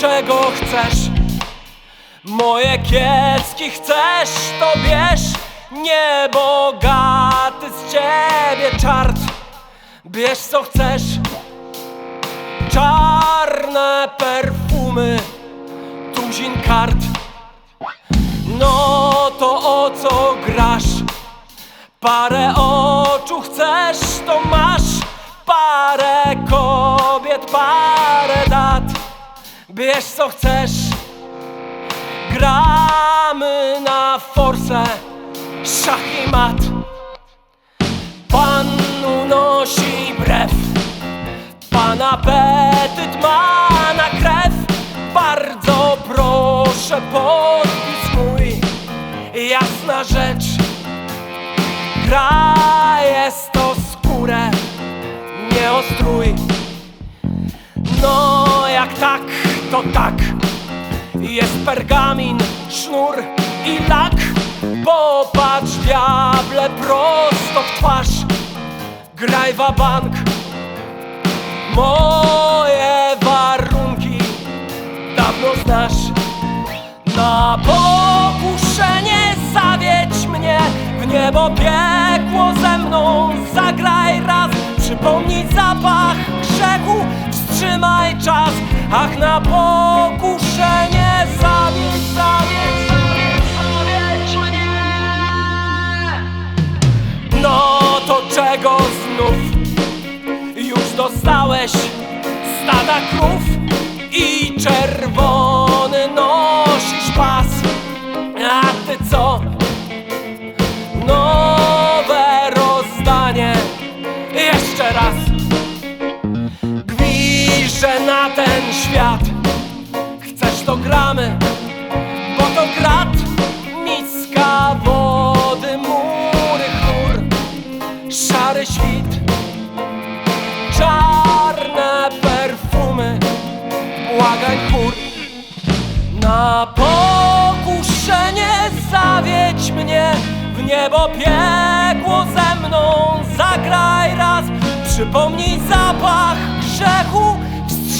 czego chcesz? Moje kiecki chcesz, to bierz. Niebogaty z ciebie czart. Bierz co chcesz. Czarne perfumy Tuzin kart. No to o co grasz? Parę oczu chcesz, to masz Bierz co chcesz. Gramy na forsę. Szach i mat. Pan unosi brew. Pan apetyt ma na krew. Bardzo proszę podpis mój. Jasna rzecz. Gra jest to skórę. Nie ostrój No jak tak, to tak. Jest pergamin, sznur i lak. Popatrz diable prosto w twarz. Graj bank. Moje warunki dawno znasz. Na pokuszenie zawiedź mnie. W niebo piekło ze mną. Zagraj raz, przypomnij zapach grzechu ach na pokuszenie Zawiedź, zawiedź, zawiedź, zawiedź mnie No to czego znów? Już dostałeś stada krów i czerwony Gwiżę na ten świat. Chcesz to gramy, bo to grat Miska wody, mury, chór. Szary świt. Czarne perfumy. Błagań chór. Na pokuszenie zawiedź mnie. W niebo piekło ze mną. Zagraj raz, przypomnij zapach grzechu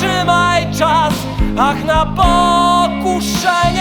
Wstrzymaj czas, ach na pokuszenie